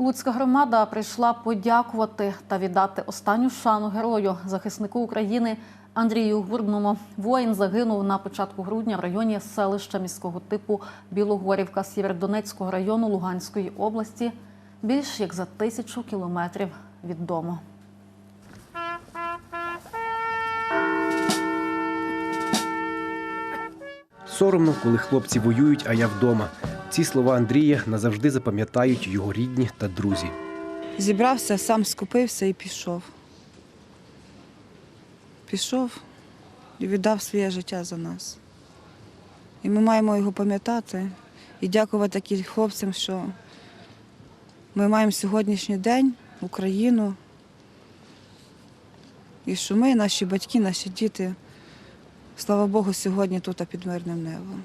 Луцька громада прийшла подякувати та віддати останню шану герою, захиснику України Андрію Гурбному. Воїн загинув на початку грудня в районі селища міського типу Білогорівка Сєвєродонецького району Луганської області, більш як за тисячу кілометрів від дому. Соромно, коли хлопці воюють, а я вдома. Ці слова Андрія назавжди запам'ятають його рідні та друзі. Зібрався, сам скупився і пішов. Пішов і віддав своє життя за нас. І ми маємо його пам'ятати і дякувати таким хлопцям, що ми маємо сьогоднішній день Україну. І що ми, наші батьки, наші діти, слава Богу, сьогодні тут під мирним небом.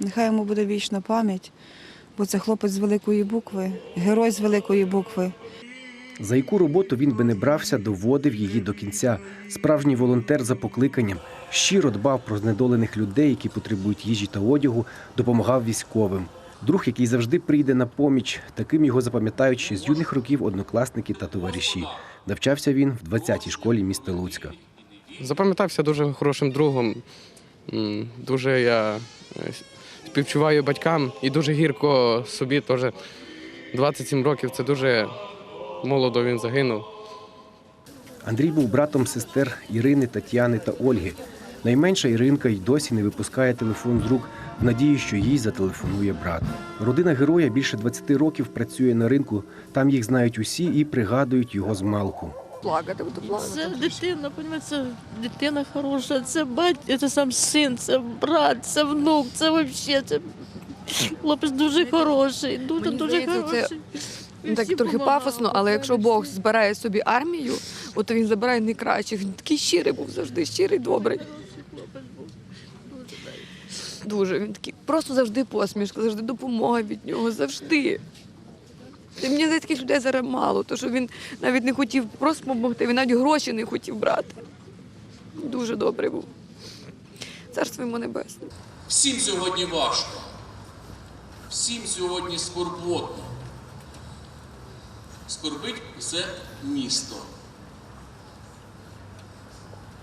Нехай йому буде вічна пам'ять, бо це хлопець з великої букви, герой з великої букви. За яку роботу він би не брався, доводив її до кінця. Справжній волонтер за покликанням щиро дбав про знедолених людей, які потребують їжі та одягу, допомагав військовим. Друг, який завжди прийде на поміч, таким його запам'ятають ще з юних років однокласники та товариші. Навчався він в 20-й школі міста Луцька. Запам'ятався дуже хорошим другом. Дуже я е, співчуваю батькам і дуже гірко собі теж 27 років. Це дуже молодо він загинув. Андрій був братом сестер Ірини, Тетяни та Ольги. Найменша Іринка й досі не випускає телефон з рук в надії, що їй зателефонує брат. Родина героя більше 20 років працює на ринку. Там їх знають усі і пригадують його з малку. Плакати, буду плакати. Це дитина, понімаєте, це дитина хороша, це батько, це сам син, це брат, це внук, це взагалі це хлопець дуже хороший, дуже Мені дуже здається, це, хороший. Ну, Так трохи пафосно, але якщо Бог збирає собі армію, от він забирає найкращих. Він такий щирий був завжди, щирий, добрий. Дуже він такий, просто завжди посмішка, завжди допомога від нього, завжди. І мені здається, таких людей зараз мало, тому що він навіть не хотів просто допомогти, він навіть гроші не хотів брати. Дуже добрий був. Царство йому небесне. Всім сьогодні важко. Всім сьогодні скорботно. Скорбить усе місто.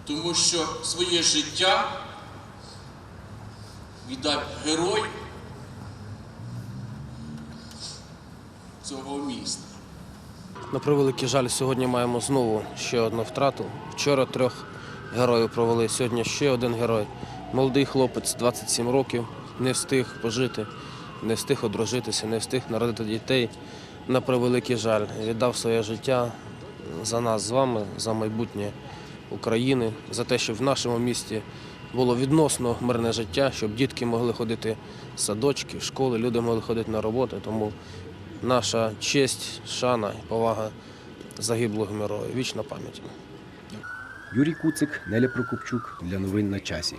Тому що своє життя віддав герой цього міста. На превеликий жаль, сьогодні маємо знову ще одну втрату. Вчора трьох героїв провели, сьогодні ще один герой. Молодий хлопець, 27 років, не встиг пожити, не встиг одружитися, не встиг народити дітей. На превеликий жаль, віддав своє життя за нас з вами, за майбутнє України, за те, щоб в нашому місті було відносно мирне життя, щоб дітки могли ходити в садочки, в школи, люди могли ходити на роботу. Тому наша честь, шана і повага загиблого героя. Вічна пам'ять. Юрій Куцик, Неля Прокопчук для новин на часі.